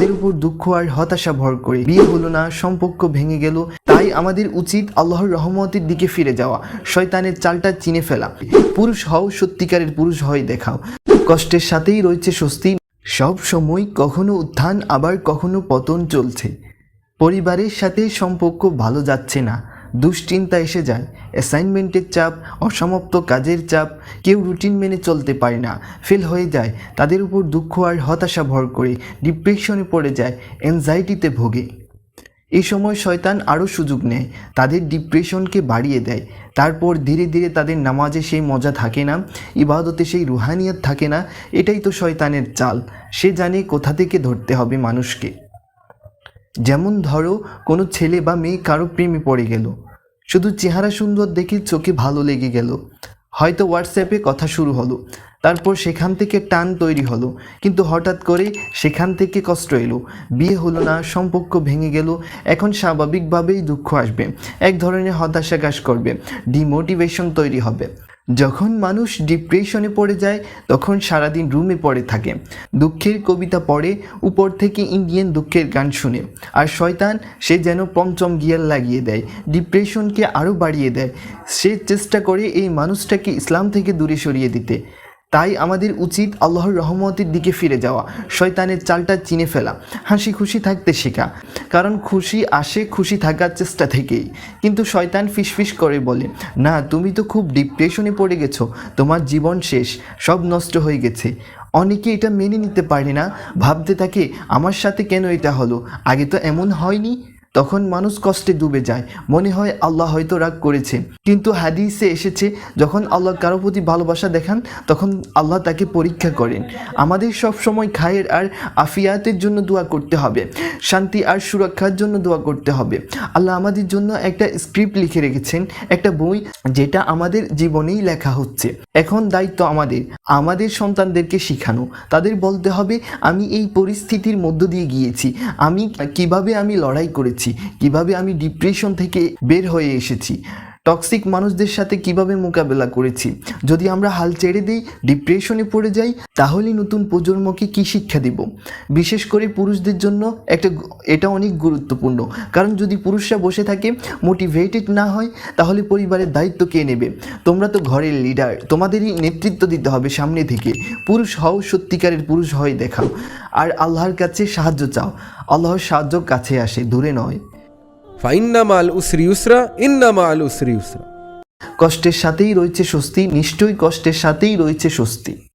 তাদের উপর দুঃখ আর হতাশা ভর করে। বিয়ে হলো না, সম্পর্ক ভেঙে গেল, তাই আমাদের উচিত আল্লাহর রহমতের দিকে ফিরে যাওয়া, শয়তানের চালটা চিনে ফেলা। পুরুষ হও, সত্যিকারের পুরুষ হয় দেখাও। কষ্টের সাথেই রয়েছে স্বস্তি। সব সময় কখনো উত্থান, আবার কখনো পতন চলছে। পরিবারের সাথে সম্পর্ক ভালো যাচ্ছে না। দুশ্চিন্তা এসে যায়। অ্যাসাইনমেন্টের চাপ, অসমাপ্ত কাজের চাপ, কেউ রুটিন মেনে চলতে পারে না ফেল হয়ে যায়, তাদের উপর দুঃখ আর হতাশা ভর করে ডিপ্রেশনে পড়ে যায় অ্যাংজাইটিতে ভোগে। এই সময় শয়তান আরও সুযোগ নেয়, তাদের ডিপ্রেশনকে বাড়িয়ে দেয়। তারপর ধীরে ধীরে তাদের নামাজে সেই মজা থাকে না, ইবাদতে সেই রুহানিয়াত থাকে না, এটাই তো শয়তানের চাল। সে জানে কোথা থেকে ধরতে হবে মানুষকে। যেমন ধরো, কোনো ছেলে বা মেয়ে কারও প্রেমে পড়ে গেল। শুধু চেহারা সুন্দর দেখে চোখে ভালো লেগে গেল। হয়তো হোয়াটসঅ্যাপে কথা শুরু হলো, তারপর সেখান থেকে টান তৈরি হলো, কিন্তু হঠাৎ করে সেখান থেকে কষ্ট এলো। বিয়ে হলো না, সম্পর্ক ভেঙে গেল, এখন স্বাভাবিকভাবেই দুঃখ আসবে, এক ধরনের হতাশা কাজ করবে ডিমোটিভেশন তৈরি হবে। যখন মানুষ ডিপ্রেশনে পড়ে যায়, তখন সারাদিন রুমে পড়ে থাকে। দুঃখের কবিতা পড়ে, উপর থেকে ইন্ডিয়ান দুঃখের গান শুনে। আর শয়তান, সে যেন পঞ্চম গিয়ার লাগিয়ে দেয় ডিপ্রেশনকে আরও বাড়িয়ে দেয়। সে চেষ্টা করে এই মানুষটাকে ইসলাম থেকে দূরে সরিয়ে দিতে। তাই আমাদের উচিত আল্লাহর রহমতের দিকে ফিরে যাওয়া, শয়তানের চালটা চিনে ফেলা, হাসি খুশি থাকতে শেখা। কারণ খুশি আসে খুশি থাকার চেষ্টা থেকেই। কিন্তু শয়তান ফিসফিস করে বলে, না, তুমি তো খুব ডিপ্রেশনে পড়ে গেছো, তোমার জীবন শেষ, সব নষ্ট হয়ে গেছে। অনেকে এটা মেনে নিতে পারে না, ভাবতে থাকে, আমার সাথে কেন এটা হলো? আগে তো এমন হয়নি তখন মানুষ কষ্টে ডুবে যায়। মনে হয় আল্লাহ হয়তো রাগ করেছে। কিন্তু হাদিসে এসেছে, যখন আল্লাহ কারও প্রতি ভালোবাসা দেখান, তখন আল্লাহ তাকে পরীক্ষা করেন। আমাদের সব সময় খায়ের আর আফিয়াতের জন্য দোয়া করতে হবে। শান্তি আর সুরক্ষার জন্য দোয়া করতে হবে। আল্লাহ আমাদের জন্য একটা স্ক্রিপ্ট লিখে রেখেছেন, একটা বই, যেটা আমাদের জীবনেই লেখা হচ্ছে। এখন দায়িত্ব আমাদের আমাদের সন্তানদেরকে শেখানো। তাদের বলতে হবে, আমি এই পরিস্থিতির মধ্য দিয়ে গিয়েছি। আমি কীভাবে আমি লড়াই করেছি? কীভাবে আমি ডিপ্রেশন থেকে বের হয়ে এসেছি। টক্সিক মানুষদের সাথে কীভাবে মোকাবেলা করেছি? যদি আমরা হাল ছেড়ে দিই ডিপ্রেশনে পড়ে যাই তাহলে নতুন প্রজন্মকে কি শিক্ষা দিব? বিশেষ করে পুরুষদের জন্য একটা এটা অনেক গুরুত্বপূর্ণ। কারণ যদি পুরুষরা বসে থাকে মোটিভেটেড না হয়, তাহলে পরিবারের দায়িত্ব কে নেবে? তোমরা তো ঘরের লিডার তোমাদেরই নেতৃত্ব দিতে হবে সামনে থেকে। পুরুষ হও, সত্যিকারের পুরুষ হয়ে দেখাও। আর আল্লাহর কাছে সাহায্য চাও। আল্লাহর সাহায্য কাছে আসে, দূরে নয়। ফাইন্না মাল উসরি উসরা ইন্না মাল উসরি উসরা। কষ্টের সাথেই রয়েছে স্বস্তি, নিশ্চয়ই কষ্টের সাথেই রয়েছে স্বস্তি।